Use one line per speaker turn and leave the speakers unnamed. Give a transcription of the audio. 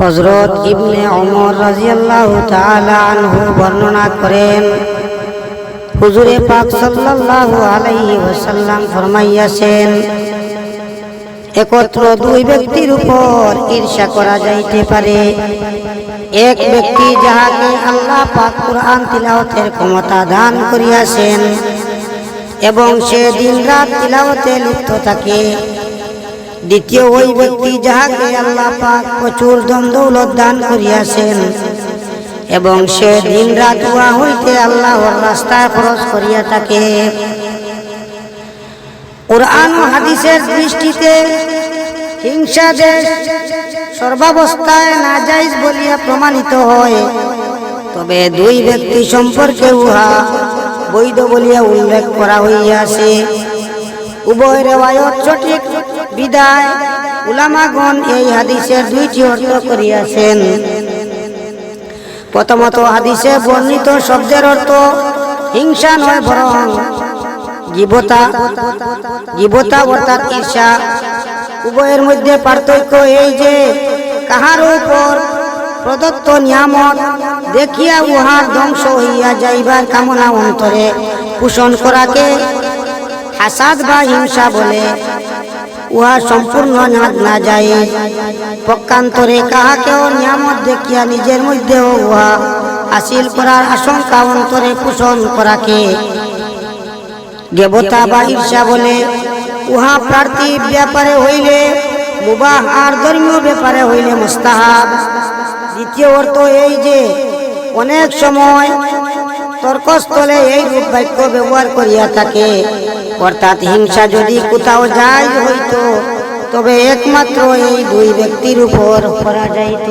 হজরত ইবনে ওমর রাজিয়াল্লাহু আনহু বর্ণনা করেন, হুজুরে পাক সাল্লাল্লাহু আলাইহি ওয়াসাল্লাম ফরমাইয়াছেন, একত্র দুই ব্যক্তির উপর ঈর্ষা করা যাইতে পারে। এক ব্যক্তি যাহাকে আল্লাহ পাক কুরআন তিলাওয়াতের ক্ষমতা দান করিয়াছেন এবং সে দিনরাত তিলাওয়াতে লিপ্ত থাকে দ্বিতীয় ওই ব্যক্তি যাহাকে আল্লাহ পাক প্রচুর দন্দৌলত দান করিয়াছেন এবং সে দিন রাত উহা হইতে আল্লাহর রাস্তায় খরচ করিয়া থাকে। কোরআন ও হাদিসের দৃষ্টিতে হিংসা যে সর্বাবস্থায় নাজাইজ বলিয়া প্রমাণিত হয়, তবে দুই ব্যক্তি সম্পর্কে উহা বৈধ বলিয়া উল্লেখ করা হইয়াছে। উভয় রেওয়ায়ত সঠিক। বিদায়। উলামাগণ এই হাদিসের দুইটি অর্থ করিয়াছেন। প্রথমত হাদিসে বর্ণিত শব্দের অর্থ হিংসা নয় বরং জীবতা জীবতা অর্থাৎ ঈর্ষা। উভয়ের মধ্যে পার্থক্য এই যে, কাহার উপর প্রদত্ত নিয়ামত দেখিয়া উহার ধ্বংস হইয়া যাইবার কামনা অন্তরে পোষণ করাকে হাসাদ বা হিংসা বলে, উহা সম্পূর্ণ না যায়। পক্ষান্তরে কাহাকেও নিয়ামত দেখিয়া নিজের মধ্যেও উহা হাসিল করার আশঙ্কা অন্তরে পোষণ করাকে। দেবতা বা ঈর্ষা বলে, উহা প্রার্থী ব্যাপারে হইলে মুবাহ আর ধর্মীয় ব্যাপারে হইলে মুস্তাহাব। দ্বিতীয় অর্থ এই যে, অনেক সময় তর্কস্থলে এই রূপ বাক্য ব্যবহার করিয়া থাকে। অর্থাৎ হিংসা যদি কোথাও যাই হইতো, তবে একমাত্র এই দুই ব্যক্তির উপর করা যাইত।